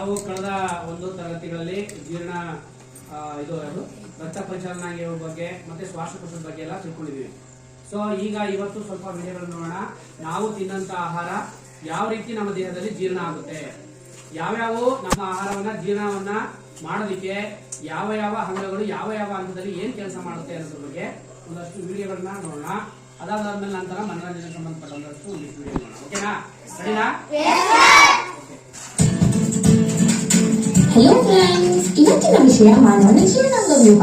ನಾವು ಕಳೆದ ಒಂದು ತರಗತಿಗಳಲ್ಲಿ ಜೀರ್ಣ ಇದು ರಕ್ತ ಪರಿಚಲನೆಯ ಬಗ್ಗೆ ಮತ್ತೆ ಶ್ವಾಸಕೋಶದ ಬಗ್ಗೆ ಎಲ್ಲ ತಿಳ್ಕೊಂಡಿದ್ದೀವಿ. ಸೊ ಈಗ ಇವತ್ತು ಸ್ವಲ್ಪ ವಿಡಿಯೋಗಳನ್ನು ನೋಡೋಣ. ನಾವು ತಿನ್ನಂತ ಆಹಾರ ಯಾವ ರೀತಿ ನಮ್ಮ ದೇಹದಲ್ಲಿ ಜೀರ್ಣ ಆಗುತ್ತೆ? ಯಾವ್ಯಾವ ನಮ್ಮ ಆಹಾರವನ್ನ ಜೀರ್ಣವನ್ನ ಮಾಡೋದಕ್ಕೆ ಯಾವ ಯಾವ ಅಂಗಗಳು ಯಾವ ಯಾವ ಅಂಗದಲ್ಲಿ ಏನ್ ಕೆಲಸ ಮಾಡುತ್ತೆ ಅನ್ನೋದ್ರ ಬಗ್ಗೆ ಒಂದಷ್ಟು ವಿಡಿಯೋಗಳನ್ನ ನೋಡೋಣ. ಅದಾದ್ಮೇಲೆ ನಂತರ ಮನರಂಜನೆ ಸಂಬಂಧಪಟ್ಟ ಒಂದಿಷ್ಟು ವಿಡಿಯೋ ನೋಡೋಣ. ಓಕೆನಾ? ಸರಿನಾ? ಹಲೋ ಫ್ರೆಂಡ್ಸ್ ಇವತ್ತಿನ ವಿಷಯ ಮಾನವನ ಜೀರ್ಣಾಂಗ ವ್ಯೂಹ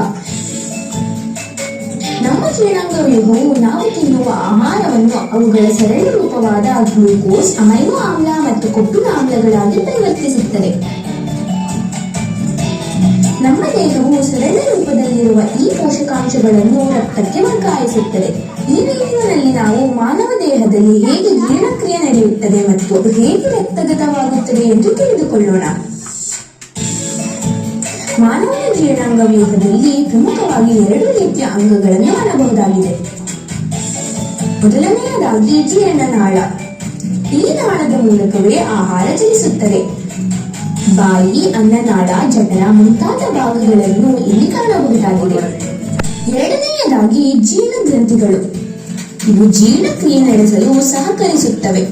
ನಮ್ಮ ಜೀರ್ಣಾಂಗ ವ್ಯೂಹವು ನಾವು ತಿನ್ನುವ ಆಹಾರವನ್ನು ಅವುಗಳ ಸರಳ ರೂಪವಾದ ಗ್ಲೂಕೋಸ್ ಅಮೈನೋ ಆಮ್ಲ ಮತ್ತು ಕೊಬ್ಬಿನ ಆಮ್ಲಗಳಾಗಿ ಪರಿವರ್ತಿಸುತ್ತದೆ ನಮ್ಮ ದೇಹವು ಸರಳ ರೂಪದಲ್ಲಿರುವ ಈ ಪೋಷಕಾಂಶಗಳನ್ನು ರಕ್ತಕ್ಕೆ ವರ್ಗಾಯಿಸುತ್ತದೆ ಈ ವಿಡಿಯೋನಲ್ಲಿ ನಾವು ಮಾನವ ದೇಹದಲ್ಲಿ ಹೇಗೆ ಜೀರ್ಣಕ್ರಿಯೆ ನಡೆಯುತ್ತದೆ ಮತ್ತು ಹೇಗೆ ರಕ್ತಗತವಾಗುತ್ತದೆ ಎಂದು ತಿಳಿದುಕೊಳ್ಳೋಣ ಮಾನವನ ಜೀರ್ಣಾಂಗ ವ್ಯೂಹದಲ್ಲಿ ಪ್ರಮುಖವಾಗಿ ಎರಡು ರೀತಿಯ ಅಂಗಗಳನ್ನು ಕಾಣಬಹುದಾಗಿದೆ ಮೊದಲನೆಯದಾಗಿ ಜೀರ್ಣನಾಳ ಈ ನಾಳದ ಮೂಲಕವೇ ಆಹಾರ ಚಲಿಸುತ್ತದೆ ಬಾಯಿ ಅನ್ನನಾಳ ಜಠರ ಮುಂತಾದ ಭಾಗಗಳನ್ನು ಇಲ್ಲಿ ಕಾಣಬಹುದಾಗಿದೆ. ಎರಡನೆಯದಾಗಿ ಜೀರ್ಣ ಗ್ರಂಥಿಗಳು. ಇವು ಜೀರ್ಣಕ್ರಿಯೆ ನಡೆಸಲು ಸಹಕರಿಸುತ್ತವೆ.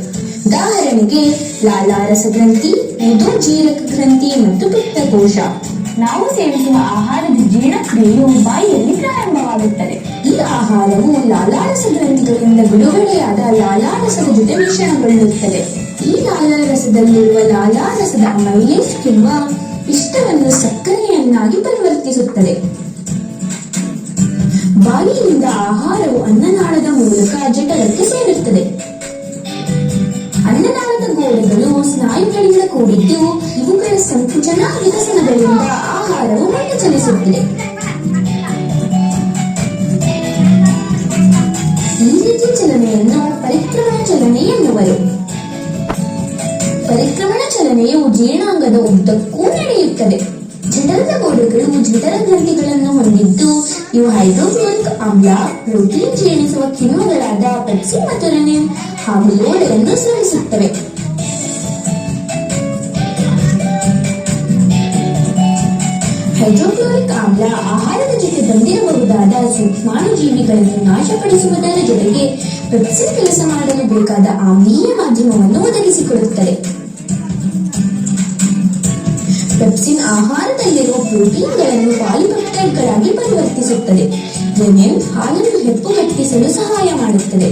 ಉದಾಹರಣೆಗೆ ಲಾಲಾರಸ ಗ್ರಂಥಿ ಮೃದು ಜೀರಕ ಗ್ರಂಥಿ ಮತ್ತು ಪಿತ್ತಕೋಶ ನಾವು ಸೇವಿಸುವ ಆಹಾರದ ಜೀರ್ಣಕ್ರಿಯೆಯು ಬಾಯಿಯಲ್ಲಿ ಪ್ರಾರಂಭವಾಗುತ್ತದೆ. ಈ ಆಹಾರವು ಲಾಲಾರಸ ಗ್ರಂಥಿಗಳಿಂದ ಬಿಡುಗಡೆಯಾದ ಲಾಲಾರಸದ ಜೊತೆ ಮಿಶ್ರಣಗೊಳ್ಳುತ್ತದೆ ಈ ಲಾಲಾರಸದಲ್ಲಿರುವ ಲಾಲಾರಸದ ಮೈಲೇಜ್ ಕಿಣ್ವ ಇಷ್ಟವನ್ನು ಸಕ್ಕರೆಯನ್ನಾಗಿ ಪರಿವರ್ತಿಸುತ್ತದೆ. ಬಾಯಿಯಿಂದ ಆಹಾರವು ಅನ್ನನಾಳದ ಮೂಲಕ ಜಠರಕ್ಕೆ ಸೇರುತ್ತದೆ. ಅನ್ನನಾಳದ ಗೋಡೆಗಳು ಸ್ನಾಯುಗಳಿಂದ ಕೂಡಿದ್ದು ಇವುಗಳ ಸಂಕುಚನ ವಿಕಸನಗಳಿಂದ ಆಹಾರವು ಮುಂದೆ ಚಲಿಸುತ್ತದೆ. ಈ ರೀತಿಯ ಚಲನೆಯನ್ನು ಪರಿಕ್ರಮಣ ಚಲನೆ ಎನ್ನುವರು. ಪರಿಕ್ರಮಣ ಚಲನೆಯು ಜೀರ್ಣಾಂಗದ ಉದ್ದಕ್ಕೂ ನಡೆಯುತ್ತದೆ. ಜಠರದ ಗೋಡೆಗಳು ಜಠರ ಗ್ರಂಥಿಗಳನ್ನು ಹೊಂದಿದ್ದು, ಇವು ಹೈಡ್ರೋಕ್ಲೋರಿಕ್ ಆಮ್ಲ, ಪ್ರೋಟೀನ್ ಜೀರ್ಣಿಸುವ ಕಿಣ್ವಗಳಾದ ಪೆಪ್ಸಿನ್ ಮತ್ತು ಹಾಗೂ ಲೋಳೆಯನ್ನು ಸ್ರವಿಸುತ್ತವೆ ಹೈಡ್ರೋಕ್ಲೋರಿಕ್ ಆಮ್ಲ ಆಹಾರದ ಜೊತೆ ಬಂದಿರಬಹುದಾದ ಸೂಕ್ಷ್ಮಾಣುಜೀವಿಗಳನ್ನು ನಾಶಪಡಿಸುವುದರ ಜೊತೆಗೆ ಪೆಪ್ಸಿನ್ ಕೆಲಸ ಮಾಡಲು ಬೇಕಾದ ಆಮ್ಲೀಯ ಮಾಧ್ಯಮವನ್ನು ಒದಗಿಸಿಕೊಡುತ್ತದೆ. ಪೆಪ್ಸಿನ್ ಆಹಾರದಲ್ಲಿರುವ ಪ್ರೋಟೀನ್ಗಳನ್ನು ಪಾಲಿಪೆಪ್ಟೈಡ್ಗಳಾಗಿ ಪರಿವರ್ತಿಸುತ್ತದೆ. ಹಾಲನ್ನು ಹಾಲನ್ನು ಹೆಪ್ಪುಗಟ್ಟಿಸಲು ಸಹಾಯ ಮಾಡುತ್ತದೆ.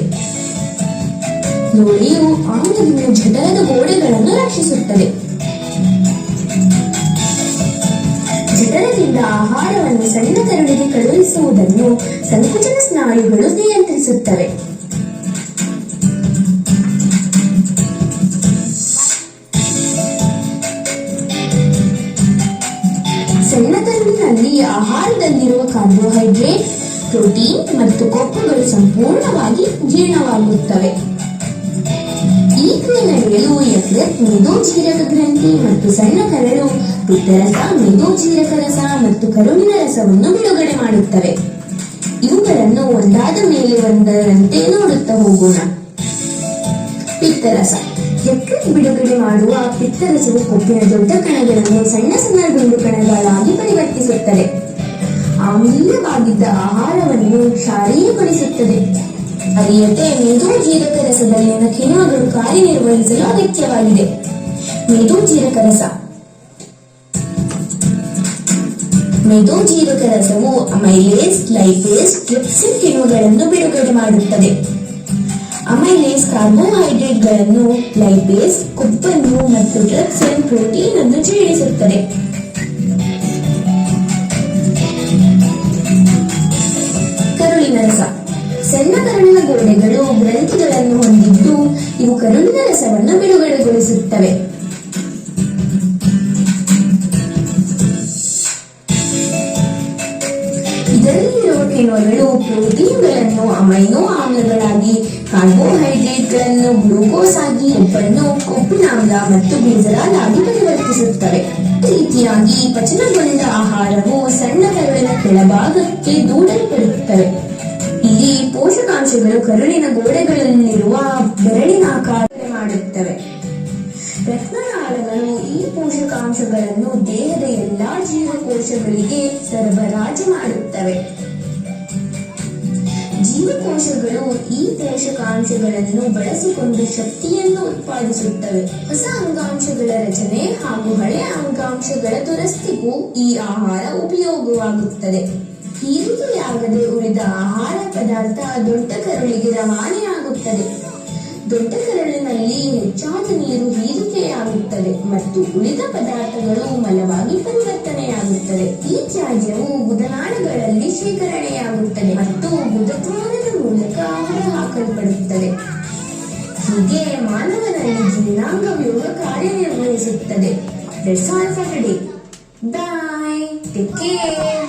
ನೋಡಿಯು ಆಮ್ಲದಿಂದ ಜಠರದ ಗೋಡೆಗಳನ್ನು ರಕ್ಷಿಸುತ್ತದೆ. ಜಠರದಿಂದ ಆಹಾರವನ್ನು ಸಣ್ಣ ಕರುಳಿಗೆ ಕಳುಹಿಸುವುದನ್ನು ಸಂಕುಚನ ಸ್ನಾಯುಗಳು ನಿಯಂತ್ರಿಸುತ್ತವೆ. ಸಣ್ಣ ಕರುಳಿನಲ್ಲಿ ಆಹಾರದಲ್ಲಿರುವ ಕಾರ್ಬೋಹೈಡ್ರೇಟ್, ಪ್ರೋಟೀನ್ ಮತ್ತು ಕೊಬ್ಬುಗಳು ಸಂಪೂರ್ಣವಾಗಿ ಜೀರ್ಣವಾಗುತ್ತವೆ. ನಡೆಯಲು ಯಕೃತ್ ಮೇದೋಜೀರಕ ಜೀರಕ ಗ್ರಂಥಿ ಮತ್ತು ಸಣ್ಣ ಕರಳು ಪಿತ್ತರಸ ಮೇದೋಜೀರಕ ಜೀರಕ ರಸ ಮತ್ತು ಕರುಳಿನ ರಸವನ್ನು ಬಿಡುಗಡೆ ಮಾಡುತ್ತವೆ. ಇವುಗಳನ್ನು ಒಂದಾದ ಮೇಲೆ ಒಂದರಂತೆ ನೋಡುತ್ತಾ ಹೋಗೋಣ. ಪಿತ್ತರಸ ಯಕೃತ್ ಬಿಡುಗಡೆ ಮಾಡುವ ಪಿತ್ತರಸವು ಕೊಬ್ಬಿನ ದೊಡ್ಡ ಕಣಗಳನ್ನು ಸಣ್ಣ ಸಣ್ಣ ಗುಂಡು ಕಣಗಳಾಗಿ ಪರಿವರ್ತಿಸುತ್ತದೆ. ಆಮ್ಲೀಯವಾಗಿದ್ದ ಆಹಾರವನ್ನು ಕ್ಷಾರೀಯಗೊಳಿಸುತ್ತದೆ ಅರಿಯತೆ ಮೇದು ಜೀರಕ ರಸದಲ್ಲಿನ ಕಿಣಗಳು ಕಾರ್ಯನಿರ್ವಹಿಸಲು ಅಗತ್ಯವಾಗಿದೆ. ಮೇದೋಜೀರಕ ರಸ ಮೇದೋಜೀರಕ ರಸವು ಅಮೈಲೇಸ್, ಲೈಪೇಸ್ ಟ್ರಿಪ್ಸಿನ್ ಕಿಣಗಳನ್ನು ಬಿಡುಗಡೆ ಮಾಡುತ್ತದೆ. ಅಮೈಲೇಸ್ ಕಾರ್ಬೋಹೈಡ್ರೇಟ್ಗಳನ್ನು ಲೈಪೇಸ್, ಕೊಬ್ಬನ್ನು ಮತ್ತು ಟ್ರಿಪ್ಸಿನ್ ಪ್ರೋಟೀನ್ ಅನ್ನು ಜೀರ್ಣಿಸುತ್ತದೆ. ಕರುಳಿನ ರಸ ಕರುಳಿನ ಗೋಡೆಗಳು ಗ್ರಂಥಿಗಳನ್ನು ಹೊಂದಿದ್ದು, ಇವು ಕರುಳಿನ ರಸವನ್ನು ಬಿಡುಗಡೆಗೊಳಿಸುತ್ತವೆ. ಇದರಲ್ಲಿರುವ ಕಿಣ್ವಗಳು ಪ್ರೋಟೀನ್ಗಳನ್ನು ಅಮೈನೋ ಆಮ್ಲಗಳಾಗಿ, ಕಾರ್ಬೋಹೈಡ್ರೇಟ್ಗಳನ್ನು ಗ್ಲೂಕೋಸ್ ಆಗಿ ಉಪ್ಪನ್ನು ಕೊಬ್ಬಿನಾಮ್ಲ ಮತ್ತು ಗ್ಲಿಸರಾಲ್ ಆಗಿ ಪರಿವರ್ತಿಸುತ್ತವೆ. ಈ ರೀತಿಯಾಗಿ ಪಚನಗೊಂಡ ಆಹಾರವು ಸಣ್ಣ ಕರುಳಿನ ಕೆಳಭಾಗಕ್ಕೆ ದೂಡಲ್ಪಡುತ್ತವೆ. ಪೋಷಕಾಂಶಗಳು ಕರುಳಿನ ಗೋಡೆಗಳಲ್ಲಿರುವ ಬೆರಳಿನ ಆಕಾರ ಮಾಡುತ್ತವೆ. ರತ್ನನಾಳಗಳು ಈ ಪೋಷಕಾಂಶಗಳನ್ನು ದೇಹದ ಎಲ್ಲಾ ಜೀವಕೋಶಗಳಿಗೆ ಸರಬರಾಜು ಮಾಡುತ್ತವೆ. ಜೀವಕೋಶಗಳು ಈ ಪೋಷಕಾಂಶಗಳನ್ನು ಬಳಸಿಕೊಂಡು ಶಕ್ತಿಯನ್ನು ಉತ್ಪಾದಿಸುತ್ತವೆ. ಹೊಸ ಅಂಗಾಂಶಗಳ ರಚನೆ ಹಾಗೂ ಹಳೆಯ ಅಂಗಾಂಶಗಳ ದುರಸ್ತಿಗೂ ಈ ಆಹಾರ ಉಪಯೋಗವಾಗುತ್ತದೆ. ಹೀರಿಕೆಯಾಗದೆ ಉಳಿದ ಆಹಾರ ಪದಾರ್ಥ ದೊಡ್ಡ ಕರುಳಿಗೆ ರವಾನೆಯಾಗುತ್ತದೆ. ದೊಡ್ಡ ಕರುಳಿನಲ್ಲಿ ಹೆಚ್ಚಾದ ನೀರು ಹೀರಿಕೆಯಾಗುತ್ತದೆ ಮತ್ತು ಉಳಿದ ಪದಾರ್ಥಗಳು ಮಲವಾಗಿ ಪರಿವರ್ತನೆಯಾಗುತ್ತದೆ ಈ ತ್ಯಾಜ್ಯವು ಬುಧನಾಳುಗಳಲ್ಲಿ ಶೇಖರಣೆಯಾಗುತ್ತದೆ ಮತ್ತು ಗುದದ್ವಾರದ ಮೂಲಕ ಹೊರಹಾಕಲ್ಪಡುತ್ತದೆ. ಹೀಗೆ ಮಾನವನಲ್ಲಿ ಜೀರ್ಣಾಂಗ ವ್ಯೂಹ ಕಾರ್ಯನಿರ್ವಹಿಸುತ್ತದೆ. Bye take care